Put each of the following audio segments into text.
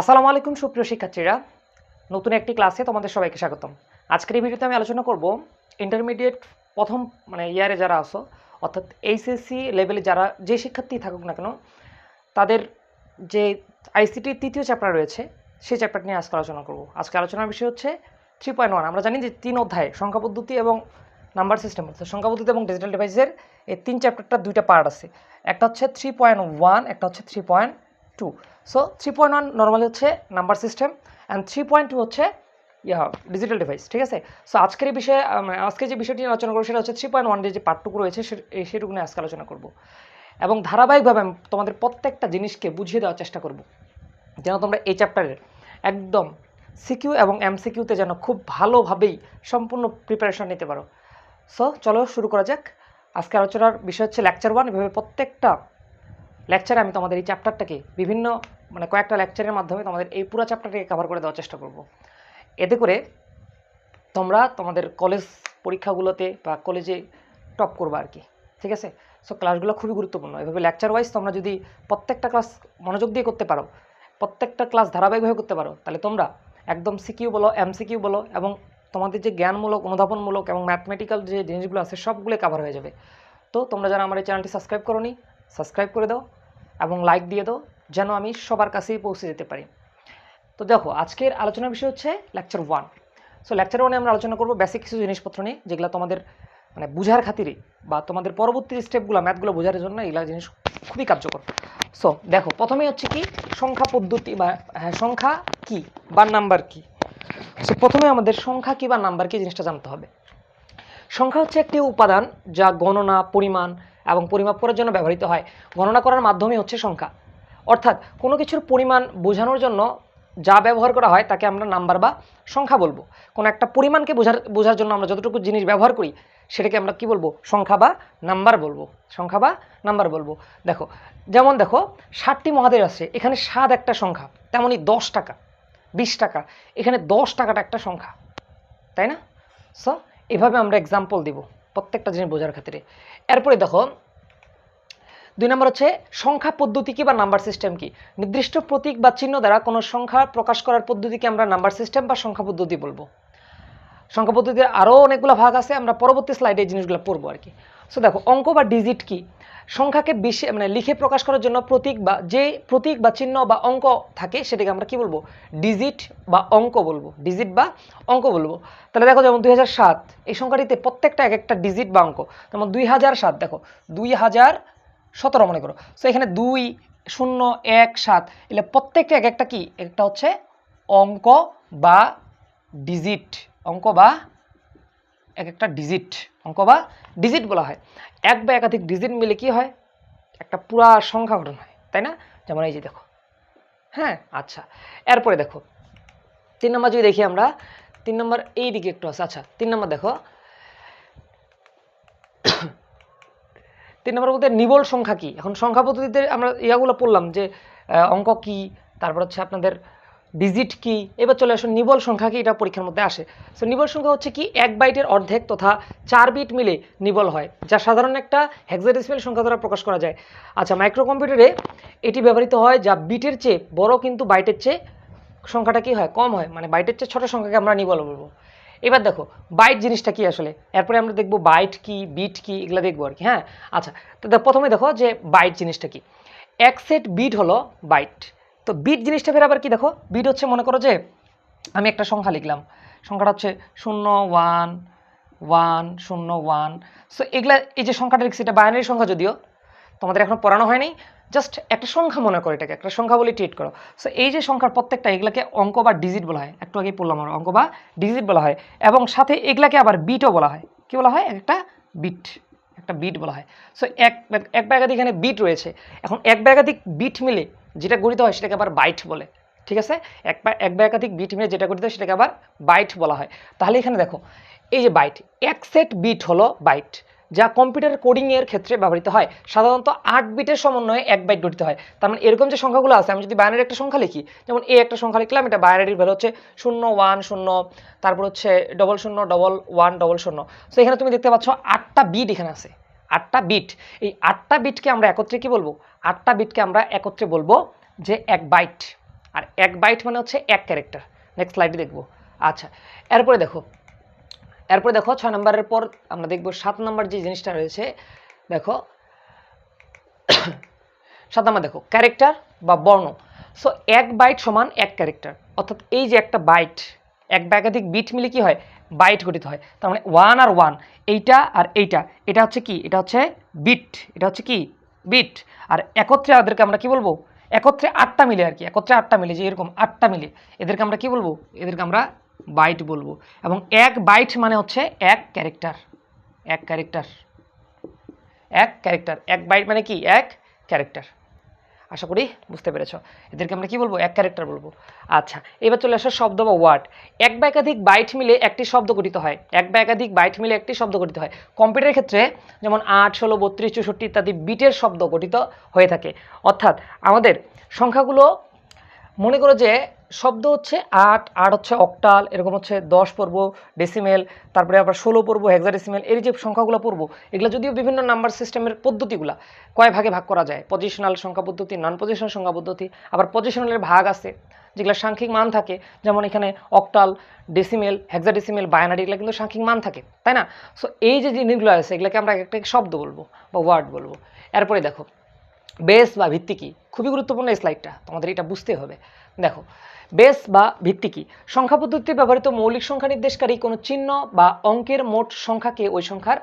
আসসালামু আলাইকুম, সুপ্রিয় শিক্ষার্থীরা। নতুন একটি ক্লাসে তোমাদের সবাইকে স্বাগতম। আজকের এই ভিডিওতে আমি আলোচনা করব ইন্টারমিডিয়েট প্রথম মানে ইয়ারে যারা আসো অর্থাৎ এইচএসসি লেভেলে যারা, যে শিক্ষার্থী থাকুক না কেন, তাদের যে আইসিটির তৃতীয় চ্যাপ্টার রয়েছে, সেই চ্যাপ্টার নিয়ে আজকে আলোচনা করব। আজকে আলোচনার বিষয় হচ্ছে থ্রি পয়েন্ট ওয়ান আমরা জানি যে তিন অধ্যায়, সংখ্যা পদ্ধতি এবং নাম্বার সিস্টেম অর্থাৎ সংখ্যা পদ্ধতি এবং ডিজিটাল ডিভাইসের এই তিন চ্যাপ্টারটা দুইটা পার্ট আছে। একটা হচ্ছে থ্রি পয়েন্ট ওয়ান একটা হচ্ছে three point two so three point one normally হচ্ছে number system and three point two হচ্ছে, ইয়া ডিজিটাল ডিভাইস ঠিক আছে? সো আজকের এই বিষয়ে আজকে যে বিষয়টি আলোচনা করব সেটা হচ্ছে থ্রি পয়েন্ট ওয়ান যে পার্টটুকু রয়েছে সেটুকু নিয়ে আজকে আলোচনা করব। এবং ধারাবাহিকভাবে আমি তোমাদের প্রত্যেকটা জিনিসকে বুঝিয়ে দেওয়ার চেষ্টা করব, যেন তোমরা এই চ্যাপ্টারের একদম সিকিউ এবং এমসিকিউতে যেন খুব ভালোভাবেই সম্পূর্ণ প্রিপারেশন নিতে পারো। সো চলো শুরু করা যাক। আজকে আলোচনার বিষয় হচ্ছে লেকচার ওয়ান এভাবে প্রত্যেকটা লেকচারে আমি তোমাদের এই চ্যাপ্টারটাকে বিভিন্ন মানে কয়েকটা লেকচারের মাধ্যমে তোমাদের এই পুরো চ্যাপ্টারটাকে কভার করে দেওয়ার চেষ্টা করব। এতে করে তোমরা তোমাদের কলেজ পরীক্ষাগুলোতে বা কলেজে টপ করবে আর কি, ঠিক আছে? সো ক্লাসগুলো খুবই গুরুত্বপূর্ণ। এভাবে লেকচার ওয়াইজ তোমরা যদি প্রত্যেকটা ক্লাস মনোযোগ দিয়ে করতে পারো, প্রত্যেকটা ক্লাস ধারাবাহিকভাবে করতে পারো, তাহলে তোমরা একদম সিকিউ বলো এমসিকিউ বলো এবং তোমাদের যে জ্ঞানমূলক, অনুধাবনমূলক এবং ম্যাথমেটিক্যাল যে জিনিসগুলো আছে সবগুলো কভার হয়ে যাবে। তো তোমরা যারা আমার এই চ্যানেলটি সাবস্ক্রাইব করো সাবস্ক্রাইব করে দাও এবং লাইক দিয়ে দাও যেন আমি সবার কাছেই পৌঁছে যেতে পারি। তো দেখো, আজকের আলোচনার বিষয় হচ্ছে লেকচার ওয়ান সো লেকচার ওয়ানে আমরা আলোচনা করব বেসিক কিছু জিনিসপত্র নিয়ে, যেগুলো তোমাদের মানে বোঝার খাতিরে বা তোমাদের পরবর্তী স্টেপগুলো ম্যাথগুলো বোঝার জন্য এগুলো জিনিস খুবই কার্যকর। সো দেখো, প্রথমেই হচ্ছে কি, সংখ্যা পদ্ধতি বা হ্যাঁ সংখ্যা কি বা নাম্বার কি? সো প্রথমে আমাদের সংখ্যা কি বা নাম্বার কি জিনিসটা জানতে হবে। সংখ্যা হচ্ছে একটি উপাদান যা গণনা, পরিমাণ এবং পরিমাপ করার জন্য ব্যবহৃত হয়। গণনা করার মাধ্যমে হচ্ছে সংখ্যা। অর্থাৎ কোনো কিছুর পরিমাণ বোঝানোর জন্য যা ব্যবহার করা হয় তাকে আমরা নাম্বার বা সংখ্যা বলব। কোনো একটা পরিমাণকে বোঝার বোঝার জন্য আমরা যতটুকু জিনিস ব্যবহার করি, সেটাকে আমরা কি বলব? সংখ্যা বা নাম্বার বলব। সংখ্যা বা নাম্বার বলব। দেখো, যেমন দেখো ষাটটি মহাদেশ আছে, এখানে সাত একটা সংখ্যা, তেমনই দশ টাকা, বিশ টাকা, এখানে দশ টাকাটা একটা সংখ্যা, তাই না? সো এভাবে আমরা এক্সাম্পল দিব। প্রত্যেকটা জিনিস বোঝার ক্ষেত্রে এরপরে দেখো, দুই নম্বর হচ্ছে সংখ্যা পদ্ধতি কি বা নাম্বার সিস্টেম কি? নির্দিষ্ট প্রতীক বা চিহ্ন দ্বারা কোনো সংখ্যা প্রকাশ করার পদ্ধতিকে আমরা নাম্বার সিস্টেম বা সংখ্যা পদ্ধতি বলব। সংখ্যা পদ্ধতির আরও অনেকগুলো ভাগ আছে, আমরা পরবর্তী স্লাইডে এই জিনিসগুলো পড়ব আর কি। সো দেখো, অঙ্ক বা ডিজিট কি? সংখ্যাকে বিশে মানে লিখে প্রকাশ করার জন্য প্রতীক বা যে প্রতীক বা চিহ্ন বা অঙ্ক থাকে, সেটাকে আমরা কি বলব? ডিজিট বা অঙ্ক বলব। ডিজিট বা অঙ্ক বলব। তাহলে দেখো, যেমন দুই হাজার সাত, এই সংখ্যাটিতে প্রত্যেকটা এক একটা ডিজিট বা অঙ্ক। যেমন দুই হাজার সাত, দেখো, দুই হাজার সতেরো মনে করো। সো এখানে দুই, শূন্য, এক, সাত, এলে প্রত্যেকটা এক একটা কি? একটা হচ্ছে অঙ্ক বা ডিজিট অঙ্ক বা এক একটা ডিজিট অঙ্ক বা ডিজিট বলা হয়। এক বা একাধিক ডিজিট মিলে কি হয়? একটা পুরা সংখ্যা গঠন হয়, তাই না? যেমন এই যে দেখো। হ্যাঁ? আচ্ছা। এরপরে দেখো, তিন নম্বর যদি দেখি আমরা, তিন নম্বর এই দিকে একটু আছে। আচ্ছা তিন নম্বর দেখো। তিন নম্বর বলতে নিবল সংখ্যা কি? এখন সংখ্যা পদ্ধতিতে আমরা ইয়াগুলো পড়লাম যে অঙ্ক কি? তারপর হচ্ছে আপনাদের ডিজিট কি এবার চলে আসুন নিবল সংখ্যা কি, এটা পরীক্ষার মধ্যে আসে। সো নিবল সংখ্যা হচ্ছে কি, এক বাইটের অর্ধেক তথা চার বিট মিলে নিবল হয়, যা সাধারণ একটা হেক্সাডেসিমাল সংখ্যা দ্বারা প্রকাশ করা যায়। আচ্ছা মাইক্রো কম্পিউটারে এটি ব্যবহৃত হয় যা বিটের চেয়ে বড় কিন্তু বাইটের চেয়ে সংখ্যাটা কি হয়, কম হয় মানে বাইটের চেয়ে ছোট সংখ্যাকে আমরা নিবল বলব। এবার দেখো, বাইট জিনিসটা কি আসলে? এরপরে আমরা দেখব বাইট কি, বিট কি, এগুলো দেখব আর কি হ্যাঁ? আচ্ছা তো প্রথমে দেখো যে বাইট জিনিসটা কি। এক সেট বিট হলো বাইট। তো বিট জিনিসটা ফের আবার কি দেখো? বিট হচ্ছে মনে করো যে আমি একটা সংখ্যা লিখলাম। সংখ্যাটা হচ্ছে শূন্য ওয়ান ওয়ান শূন্য ওয়ান সো এগুলা, এই যে সংখ্যাটা লিখছি, এটা বাইনারি সংখ্যা যদিও, তোমাদের এখনও পড়ানো হয়নি জাস্ট একটা সংখ্যা মনে করো এটাকে, একটা সংখ্যা বলে ট্রিট করো। সো এই যে সংখ্যার প্রত্যেকটা এগুলাকে অঙ্ক বা ডিজিট বলা হয়, একটু আগে পড়লাম আমরা, অঙ্ক বা ডিজিট বলা হয়, এবং সাথে এগুলাকে আবার বিটও বলা হয়। কি বলা হয়? একটা বিট একটা বিট বলা হয়। সো এক এক বা একাধিক এখানে বিট রয়েছে। এখন এক বা একাধিক বিট মিলে যেটা গঠিত হয় সেটাকে আবার বাইট বলে, ঠিক আছে? এক বা এক বা একাধিক বিট মিলে যেটা গঠিত হয় সেটাকে আবার বাইট বলা হয়। তাহলে এখানে দেখো, এই যে বাইট, এক সেট বিট হলো বাইট, যা কম্পিউটার কোডিংয়ের ক্ষেত্রে ব্যবহৃত হয়। সাধারণত আট বিটের সমন্বয়ে এক বাইট গঠিত হয়। তার মানে এরকম যে সংখ্যাগুলো আছে, আমি যদি বাইনারি একটা সংখ্যা লিখি, যেমন এ একটা সংখ্যা লিখলাম, এটা বাইনারির ভ্যালু হচ্ছে শূন্য ওয়ান শূন্য, তারপর হচ্ছে ডবল শূন্য ডবল ওয়ান ডবল শূন্য। সো এখানে তুমি দেখতে পাচ্ছ আটটা বিট এখানে আছে। আটটা বিট এই আটটা বিটকে আমরা একত্রে কি বলব? আটটা বিটকে আমরা একত্রে বলব যে এক বাইট আর এক বাইট মানে হচ্ছে এক ক্যারেক্টার নেক্সট স্লাইডে দেখব। আচ্ছা এরপরে দেখো। এরপরে দেখো ছয় নম্বরের পর আমরা দেখব সাত নম্বর যে জিনিসটা রয়েছে, দেখো। সাত নম্বর দেখো ক্যারেক্টার বা বর্ণ। সো এক বাইট সমান এক ক্যারেক্টার অর্থাৎ এই যে একটা বাইট এক বা একাধিক বিট মিলে কি হয়? বাইট গঠিত হয়। তার মানে ওয়ান আর ওয়ান এইটা আর এইটা, এটা হচ্ছে কি? এটা হচ্ছে বিট এটা হচ্ছে কি? বিট আর একত্রে ওদেরকে আমরা কি বলব? একত্রে আটটা মিলে আর কি, একত্রে আটটা মিলে, যে এরকম আটটা মিলে, এদেরকে আমরা কি বলব? এদেরকে আমরা বাইট বলব। এবং এক বাইট মানে হচ্ছে এক ক্যারেক্টার এক ক্যারেক্টার এক ক্যারেক্টার এক বাইট মানে কি? এক ক্যারেক্টার আশা করি বুঝতে পেরেছ। এদেরকে আমরা কি বলব? এক ক্যারেক্টার বলব। আচ্ছা এবার চলে আসো শব্দ বা ওয়ার্ড এক বা একাধিক বাইট মিলে একটি শব্দ গঠিত হয়। এক বা একাধিক বাইট মিলে একটি শব্দ গঠিত হয়। কম্পিউটারের ক্ষেত্রে যেমন আট, ষোলো, বত্রিশ, চৌষট্টি ইত্যাদি বিটের শব্দ গঠিত হয়ে থাকে। অর্থাৎ আমাদের সংখ্যাগুলো মনে করো যে শব্দ হচ্ছে আট আট হচ্ছে অক্টাল, এরকম হচ্ছে দশ পর্ব ডেসিমেল তারপরে আবার ষোলো পড়ব হেক্সাডেসিমেল এর যে সংখ্যাগুলো পর্ব এগুলো যদিও বিভিন্ন নাম্বার সিস্টেমের পদ্ধতিগুলা কয় ভাগে ভাগ করা যায়? পজিশনাল সংখ্যা পদ্ধতি নন পজিশনাল সংখ্যা পদ্ধতি, আবার পজিশনালের ভাগ আছে, যেগুলো সাংখ্যিক মান থাকে, যেমন এখানে অক্টাল ডেসিমেল হেক্সাডেসিমেল বায়ানারি এগুলো কিন্তু সাংখ্যিক মান থাকে, তাই না? সো এই যে জিনিসগুলো আছে, এগুলোকে আমরা একটা শব্দ বলব বা ওয়ার্ড বলব। এরপরে দেখো বেস বা ভিত্তি কি? খুবই গুরুত্বপূর্ণ এই স্লাইডটা তোমাদের এটা বুঝতে হবে। দেখো, বেস বা ভিত্তি কি? সংখ্যা পদ্ধতিতে ব্যবহৃত মৌলিক সংখ্যা নির্দেশকারী কোনো চিহ্ন বা অঙ্কের মোট সংখ্যাকে ওই সংখ্যার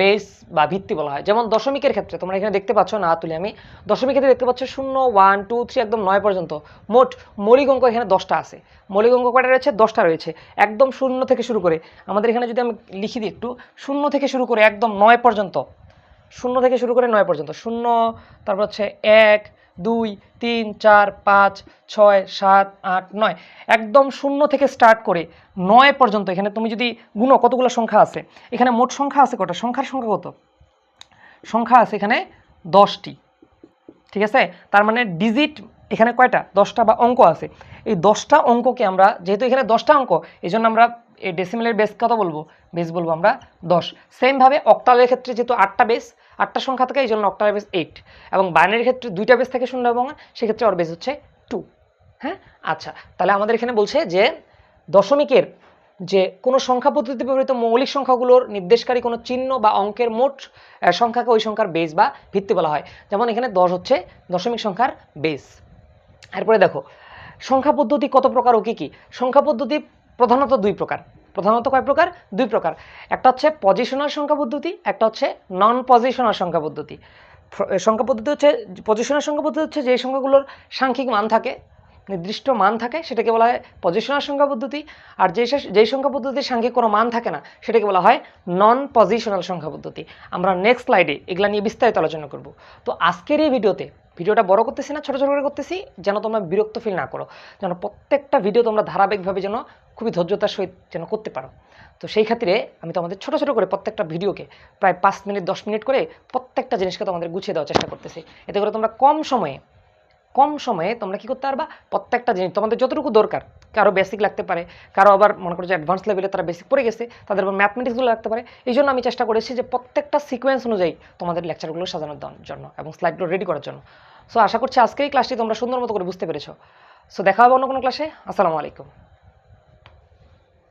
বেস বা ভিত্তি বলা হয়। যেমন দশমিকের ক্ষেত্রে, তোমরা এখানে দেখতে পাচ্ছ, না তুলে আমি দশমিক ক্ষেত্রে দেখতে পাচ্ছ শূন্য ওয়ান টু থ্রি একদম নয় পর্যন্ত। মোট মৌলিক অঙ্ক এখানে দশটা আছে। মৌলিক অঙ্ক কয়টা রয়েছে? দশটা রয়েছে। একদম শূন্য থেকে শুরু করে, আমাদের এখানে যদি আমি লিখি দিই একটু, শূন্য থেকে শুরু করে একদম নয় পর্যন্ত শূন্য থেকে শুরু করে নয় পর্যন্ত। শূন্য, তারপর হচ্ছে এক, দুই, তিন, চার, পাঁচ, ছয়, সাত, আট, নয়। একদম শূন্য থেকে স্টার্ট করে নয় পর্যন্ত এখানে তুমি যদি গুণো কতগুলো সংখ্যা আছে? এখানে মোট সংখ্যা আছে কটা? সংখ্যার সংখ্যা কত? সংখ্যা আছে এখানে দশটি। ঠিক আছে? তার মানে ডিজিট এখানে কয়টা? দশটা বা অঙ্ক আছে। এই দশটা অঙ্ককে আমরা, যেহেতু এখানে দশটা অঙ্ক এই জন্য আমরা এই ডেসিমেলের বেস কত বলব? বেস বলব আমরা দশ। সেমভাবে অক্টালের ক্ষেত্রে যেহেতু আটটা বেস আটটা সংখ্যা থাকে এই জন্য অক্টালের বেস এইট এবং বাইনারির ক্ষেত্রে দুইটা বেস থেকে শূন্য এবং সেক্ষেত্রে ওর বেস হচ্ছে টু হ্যাঁ? আচ্ছা তাহলে আমাদের এখানে বলছে যে দশমিকের যে কোনো সংখ্যা পদ্ধতিতে ব্যবহৃত মৌলিক সংখ্যাগুলোর নির্দেশকারী কোনো চিহ্ন বা অঙ্কের মোট সংখ্যাকে ওই সংখ্যার বেস বা ভিত্তি বলা হয়। যেমন এখানে দশ হচ্ছে দশমিক সংখ্যার বেস এরপরে দেখো, সংখ্যা পদ্ধতি কত প্রকার ও কী কী? সংখ্যা পদ্ধতি প্রধানত দুই প্রকার। প্রধানত কয় প্রকার? দুই প্রকার। একটা হচ্ছে পজিশনাল সংখ্যা পদ্ধতি, একটা হচ্ছে নন পজিশনাল সংখ্যা পদ্ধতি। সংখ্যা পদ্ধতি হচ্ছে পজিশনাল সংখ্যা পদ্ধতি হচ্ছে যে সংখ্যাগুলোর সাংখ্যিক মান থাকে, নির্দিষ্ট মান থাকে, সেটাকে বলা হয় পজিশনাল সংখ্যা পদ্ধতি। আর যে যেই সংখ্যা পদ্ধতির সাংখ্যিক কোনো মান থাকে না, সেটাকে বলা হয় নন পজিশনাল সংখ্যা পদ্ধতি। আমরা নেক্সট স্লাইডে এগুলা নিয়ে বিস্তারিত আলোচনা করব। তো আজকের এই ভিডিওতে ভিডিওটা বড় করতেছি না, ছোটো ছোটো করে করতেছি, যেন তোমরা বিরক্ত ফিল না করো। যেন প্রত্যেকটা ভিডিও তোমরা ধারাবাহিকভাবে যেন খুবই ধৈর্যতার সহিত যেন করতে পারো। তো সেই খাতিরে আমি তোমাদের ছোটো ছোটো করে প্রত্যেকটা ভিডিওকে প্রায় পাঁচ মিনিট, দশ মিনিট করে প্রত্যেকটা জিনিসকে তোমাদের গুছিয়ে দেওয়ার চেষ্টা করতেছি। এতে করে তোমরা কম সময়ে কম সময়ে তোমরা কি করতে পারবা? প্রত্যেকটা জিনিস তোমাদের যতটুকু দরকার, কারও বেসিক লাগতে পারে, কারও আবার মনে করো যে অ্যাডভান্স লেভেলে তারা বেসিক পড়ে গেছে, তাদের আবার ম্যাথমেটিক্সগুলো লাগতে পারে। এই জন্য আমি চেষ্টা করেছি যে প্রত্যেকটা সিকোয়েন্স অনুযায়ী তোমাদের লেকচারগুলো সাজানোর জন্য এবং স্লাইডগুলো রেডি করার জন্য। সো আশা করছি আজকে এই ক্লাসটি তোমরা সুন্দর মতো করে বুঝতে পেরেছ। সো দেখা হবে অন্য কোনো ক্লাসে আসসালামু আলাইকুম।